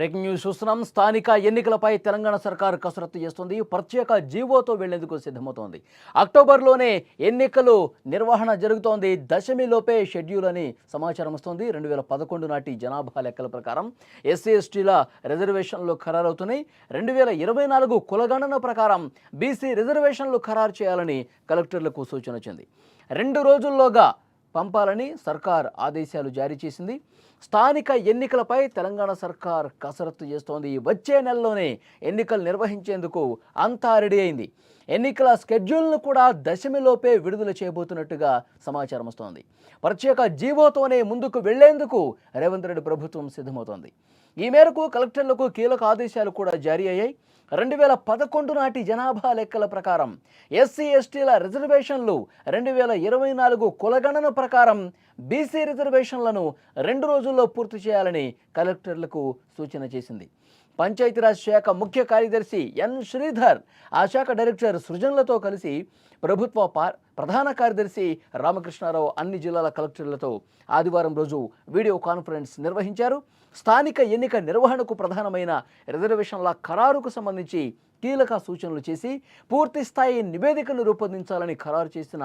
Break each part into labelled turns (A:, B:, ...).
A: Breaking news చూస్తున్నాం. స్థానిక ఎన్నికలపై తెలంగాణ సర్కార్ కసరత్తు చేస్తుంది. ప్రత్యేక జీవోతో వెళ్ళేందుకు సిద్ధమవుతోంది. అక్టోబర్లోనే ఎన్నికలు నిర్వహణ జరుగుతోంది. దశమిలోపే షెడ్యూల్ అని సమాచారం వస్తుంది. రెండు వేల పదకొండు నాటి జనాభా లెక్కల ప్రకారం ఎస్సీ ఎస్టీల రిజర్వేషన్లు ఖరారవుతున్నాయి. రెండు వేల ఇరవై నాలుగు కులగణన ప్రకారం బీసీ రిజర్వేషన్లు ఖరారు చేయాలని కలెక్టర్లకు సూచన వచ్చింది. రెండు రోజుల్లోగా పంపాలని సర్కార్ ఆదేశాలు జారీ చేసింది. స్థానిక ఎన్నికలపై తెలంగాణ సర్కార్ కసరత్తు చేస్తోంది. వచ్చే నెలలోనే ఎన్నికలు నిర్వహించేందుకు అంతా రెడీ అయింది. ఎన్నికల స్కెడ్యూల్ను కూడా దశమిలోపే విడుదల చేయబోతున్నట్టుగా సమాచారం వస్తోంది. ప్రత్యేక జీవోతోనే ముందుకు వెళ్ళేందుకు రేవంత్ రెడ్డి ప్రభుత్వం సిద్ధమవుతోంది. ఈ మేరకు కలెక్టర్లకు కీలక ఆదేశాలు కూడా జారీ అయ్యాయి. రెండు వేల పదకొండు నాటి జనాభా లెక్కల ప్రకారం ఎస్సీ ఎస్టీల రిజర్వేషన్లు రెండు వేల ఇరవై నాలుగు కులగణన ప్రకారం బీసీ రిజర్వేషన్లను రెండు రోజుల్లో పూర్తి చేయాలని కలెక్టర్లకు సూచన చేసింది. పంచాయతీరాజ్ శాఖ ముఖ్య కార్యదర్శి ఎన్ శ్రీధర్ ఆ శాఖ డైరెక్టర్ సృజన్లతో కలిసి ప్రభుత్వ పార్ ప్రధాన కార్యదర్శి రామకృష్ణారావు అన్ని జిల్లాల కలెక్టర్లతో ఆదివారం రోజు వీడియో కాన్ఫరెన్స్ నిర్వహించారు. స్థానిక ఎన్నిక నిర్వహణకు ప్రధానమైన రిజర్వేషన్ల ఖరారుకు సంబంధించి కీలక సూచనలు చేసి పూర్తి స్థాయి నివేదికను రూపొందించాలని ఖరారు చేసిన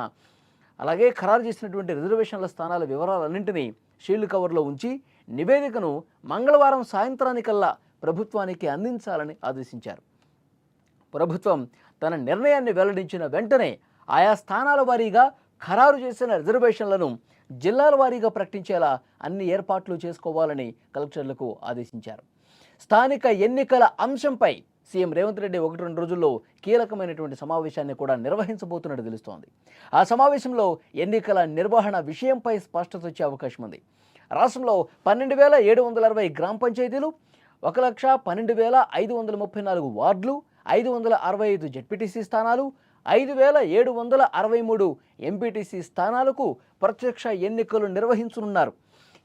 A: అలాగే ఖరారు చేసినటువంటి రిజర్వేషన్ల స్థానాల వివరాలన్నింటినీ షీల్డ్ కవర్లో ఉంచి నివేదికను మంగళవారం సాయంత్రానికల్లా ప్రభుత్వానికి అందించాలని ఆదేశించారు. ప్రభుత్వం తన నిర్ణయాన్ని వెల్లడించిన వెంటనే ఆయా స్థానాల వారీగా ఖరారు చేసిన రిజర్వేషన్లను జిల్లాల వారీగా ప్రకటించేలా అన్ని ఏర్పాట్లు చేసుకోవాలని కలెక్టర్లకు ఆదేశించారు. స్థానిక ఎన్నికల అంశంపై సీఎం రేవంత్ రెడ్డి ఒకటి రెండు రోజుల్లో కీలకమైనటువంటి సమావేశాన్ని కూడా నిర్వహించబోతున్నట్టు తెలుస్తోంది. ఆ సమావేశంలో ఎన్నికల నిర్వహణ విషయంపై స్పష్టత వచ్చే అవకాశం ఉంది. రాష్ట్రంలో పన్నెండు వేల ఏడు వందల అరవై గ్రామ పంచాయతీలు ఒక లక్ష పన్నెండు వేల ఐదు వందల ముప్పై నాలుగు వార్డులు ఐదు వందల అరవై ఐదు జెడ్పీటీసీ స్థానాలు ఐదు వేల ఏడు వందల అరవై మూడు ఎంపీటీసీ స్థానాలకు ప్రత్యక్ష ఎన్నికలు నిర్వహించనున్నారు.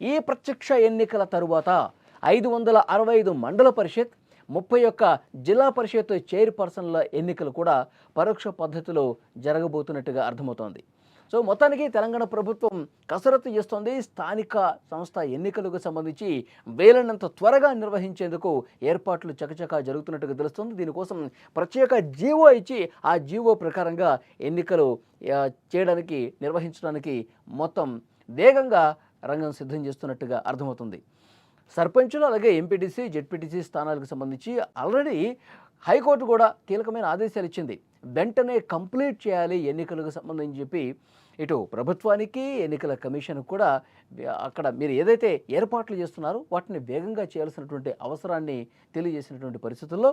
A: ఈ ప్రత్యక్ష ఎన్నికల తరువాత ఐదు వందల అరవై ఐదు మండల పరిషత్ ముప్పై ఒక్క జిల్లా పరిషత్ చైర్పర్సన్ల ఎన్నికలు కూడా పరోక్ష పద్ధతిలో జరగబోతున్నట్టుగా అర్థమవుతోంది. సో మొత్తానికి తెలంగాణ ప్రభుత్వం కసరత్తు చేస్తోంది. స్థానిక సంస్థ ఎన్నికలకు సంబంధించి వేలనంత త్వరగా నిర్వహించేందుకు ఏర్పాట్లు చకచకా జరుగుతున్నట్టుగా తెలుస్తుంది. దీనికోసం ప్రత్యేక జీవో ఇచ్చి ఆ జీవో ప్రకారంగా ఎన్నికలు చేయడానికి నిర్వహించడానికి మొత్తం వేగంగా రంగం సిద్ధం చేస్తున్నట్టుగా అర్థమవుతుంది. సర్పంచులు అలాగే ఎంపీటీసీ జెడ్పీటీసీ స్థానాలకు సంబంధించి ఆల్రెడీ హైకోర్టు కూడా కీలకమైన ఆదేశాలు ఇచ్చింది. వెంటనే కంప్లీట్ చేయాలి ఎన్నికలకు సంబంధించి చెప్పి ఇటు ప్రభుత్వానికి ఎన్నికల కమిషన్ కూడా అక్కడ మీరు ఏదైతే ఏర్పాట్లు చేస్తున్నారో వాటిని వేగంగా చేయాల్సినటువంటి అవసరాన్ని తెలియజేసినటువంటి పరిస్థితుల్లో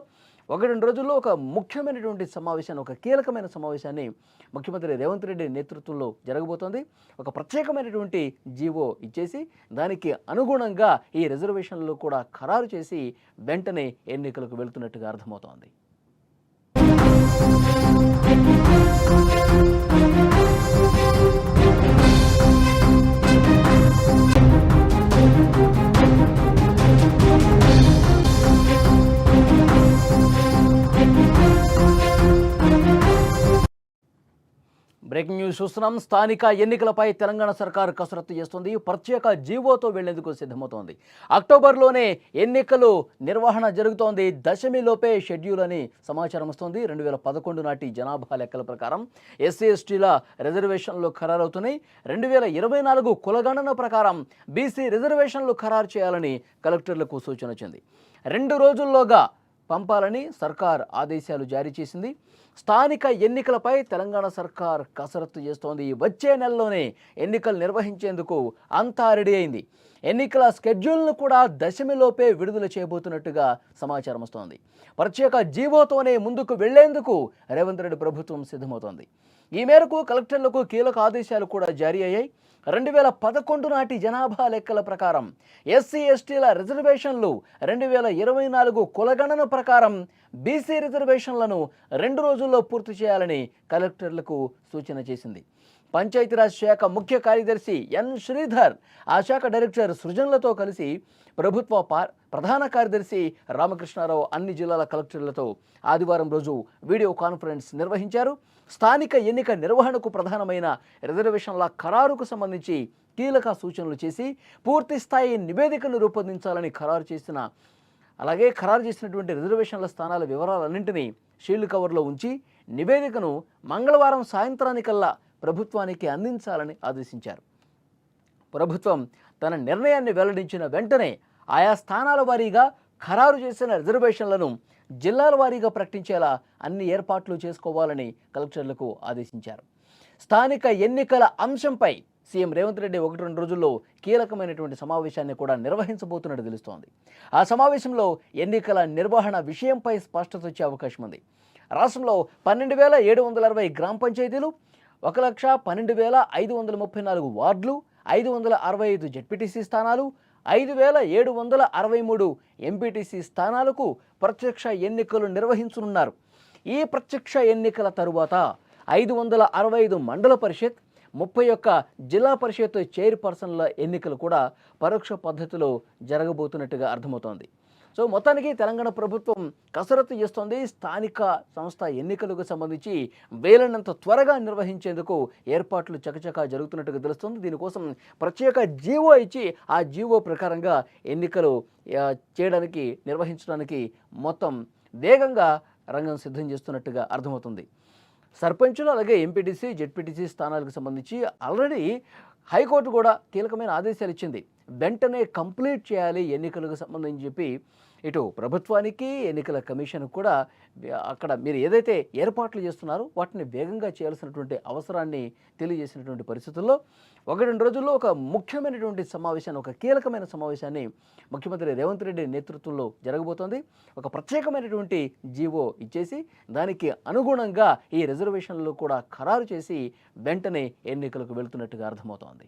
A: ఒక రెండు రోజుల్లో ఒక ముఖ్యమైనటువంటి సమావేశాన్ని ఒక కీలకమైన సమావేశాన్ని ముఖ్యమంత్రి రేవంత్ రెడ్డి నేతృత్వంలో జరగబోతోంది. ఒక ప్రత్యేకమైనటువంటి జీవో ఇచ్చేసి దానికి అనుగుణంగా ఈ రిజర్వేషన్లు కూడా ఖరారు చేసి వెంటనే ఎన్నికలకు వెళ్తున్నట్టుగా అర్థమవుతోంది. చూస్తున్నాం. స్థానిక ఎన్నికలపై తెలంగాణ సర్కార్ కసరత్తు చేస్తుంది. ప్రత్యేక జీవోతో వెళ్ళేందుకు సిద్ధమవుతోంది. అక్టోబర్లోనే ఎన్నికలు నిర్వహణ జరుగుతోంది. దశమిలోపే షెడ్యూల్ అని సమాచారం వస్తుంది. రెండు వేల పదకొండు నాటి జనాభా లెక్కల ప్రకారం ఎస్సీ ఎస్టీల రిజర్వేషన్లు ఖరారవుతున్నాయి. రెండు వేల ఇరవై నాలుగు కులగణన ప్రకారం బీసీ రిజర్వేషన్లు ఖరారు చేయాలని కలెక్టర్లకు సూచన వచ్చింది. రెండు రోజుల్లోగా పంపాలని సర్కార్ ఆదేశాలు జారీ చేసింది. స్థానిక ఎన్నికలపై తెలంగాణ సర్కార్ కసరత్తు చేస్తోంది. వచ్చే నెలలోనే ఎన్నికలు నిర్వహించేందుకు అంతా రెడీ అయింది. ఎన్నికల స్కెడ్యూల్ను కూడా దశమిలోపే విడుదల చేయబోతున్నట్టుగా సమాచారం వస్తోంది. ప్రత్యేక జీవోతోనే ముందుకు వెళ్ళేందుకు రేవంత్ రెడ్డి ప్రభుత్వం సిద్ధమవుతోంది. ఈ మేరకు కలెక్టర్లకు కీలక ఆదేశాలు కూడా జారీ అయ్యాయి. రెండు వేల పదకొండు నాటి జనాభా లెక్కల ప్రకారం ఎస్సీ ఎస్టీల రిజర్వేషన్లు రెండు వేల ఇరవై నాలుగు కులగణన ప్రకారం బీసీ రిజర్వేషన్లను రెండు రోజుల్లో పూర్తి చేయాలని కలెక్టర్లకు సూచన చేసింది. పంచాయతీరాజ్ శాఖ ముఖ్య కార్యదర్శి ఎన్ శ్రీధర్ ఆ శాఖ డైరెక్టర్ సృజన్లతో కలిసి ప్రభుత్వ ప్రధాన కార్యదర్శి రామకృష్ణారావు అన్ని జిల్లాల కలెక్టర్లతో ఆదివారం రోజు వీడియో కాన్ఫరెన్స్ నిర్వహించారు. స్థానిక ఎన్నిక నిర్వహణకు ప్రధానమైన రిజర్వేషన్ల ఖరారుకు సంబంధించి కీలక సూచనలు చేసి పూర్తి స్థాయి నివేదికను రూపొందించాలని ఖరారు చేసిన అలాగే ఖరారు చేసినటువంటి రిజర్వేషన్ల స్థానాల వివరాలన్నింటినీ షీల్డ్ కవర్లో ఉంచి నివేదికను మంగళవారం సాయంత్రానికల్లా ప్రభుత్వానికి అందించాలని ఆదేశించారు. ప్రభుత్వం తన నిర్ణయాన్ని వెల్లడించిన వెంటనే ఆయా స్థానాల వారీగా ఖరారు చేసిన రిజర్వేషన్లను జిల్లాల వారీగా ప్రకటించేలా అన్ని ఏర్పాట్లు చేసుకోవాలని కలెక్టర్లకు ఆదేశించారు. స్థానిక ఎన్నికల అంశంపై సీఎం రేవంత్ రెడ్డి ఒకటి రెండు రోజుల్లో కీలకమైనటువంటి సమావేశాన్ని కూడా నిర్వహించబోతున్నట్టు తెలుస్తోంది. ఆ సమావేశంలో ఎన్నికల నిర్వహణ విషయంపై స్పష్టత వచ్చే అవకాశం ఉంది. రాష్ట్రంలో పన్నెండు వేల ఏడు వందల అరవై గ్రామ పంచాయతీలు ఒక లక్ష పన్నెండు వేల ఐదు వందల ముప్పై నాలుగు వార్డులు ఐదు వందల అరవై ఐదు జెడ్పీటీసీ స్థానాలు ఐదు వేల ఏడు వందల అరవై మూడు ఎంపీటీసీ స్థానాలకు ప్రత్యక్ష ఎన్నికలు నిర్వహించనున్నారు. ఈ ప్రత్యక్ష ఎన్నికల తరువాత ఐదు వందల అరవై ఐదు మండల పరిషత్ ముప్పై ఒక్క జిల్లా పరిషత్ చైర్పర్సన్ల ఎన్నికలు కూడా పరోక్ష పద్ధతిలో జరగబోతున్నట్టుగా అర్థమవుతోంది. సో మొత్తానికి తెలంగాణ ప్రభుత్వం కసరత్తు చేస్తోంది. స్థానిక సంస్థ ఎన్నికలకు సంబంధించి వేలనంత త్వరగా నిర్వహించేందుకు ఏర్పాట్లు చకచకా జరుగుతున్నట్టుగా తెలుస్తుంది. దీనికోసం ప్రత్యేక జీవో ఇచ్చి ఆ జీవో ప్రకారంగా ఎన్నికలు చేయడానికి నిర్వహించడానికి మొత్తం వేగంగా రంగం సిద్ధం చేస్తున్నట్టుగా అర్థమవుతుంది. సర్పంచులు అలాగే ఎంపీటీసీ జెడ్పీటీసీ స్థానాలకు సంబంధించి ఆల్రెడీ హైకోర్టు కూడా కీలకమైన ఆదేశాలు ఇచ్చింది. వెంటనే కంప్లీట్ చేయాలి ఎన్నికలకు సంబంధించి చెప్పి ఇటు ప్రభుత్వానికి ఎన్నికల కమిషన్ కూడా అక్కడ మీరు ఏదైతే ఏర్పాట్లు చేస్తున్నారో వాటిని వేగంగా చేయాల్సినటువంటి అవసరాన్ని తెలియజేసినటువంటి పరిస్థితుల్లో ఒక రెండు రోజుల్లో ఒక ముఖ్యమైనటువంటి సమావేశాన్ని ఒక కీలకమైన సమావేశాన్ని ముఖ్యమంత్రి రేవంత్ రెడ్డి నేతృత్వంలో జరగబోతోంది. ఒక ప్రత్యేకమైనటువంటి జీవో ఇచ్చేసి దానికి అనుగుణంగా ఈ రిజర్వేషన్లు కూడా ఖరారు చేసి వెంటనే ఎన్నికలకు వెళ్తున్నట్టుగా అర్థమవుతోంది.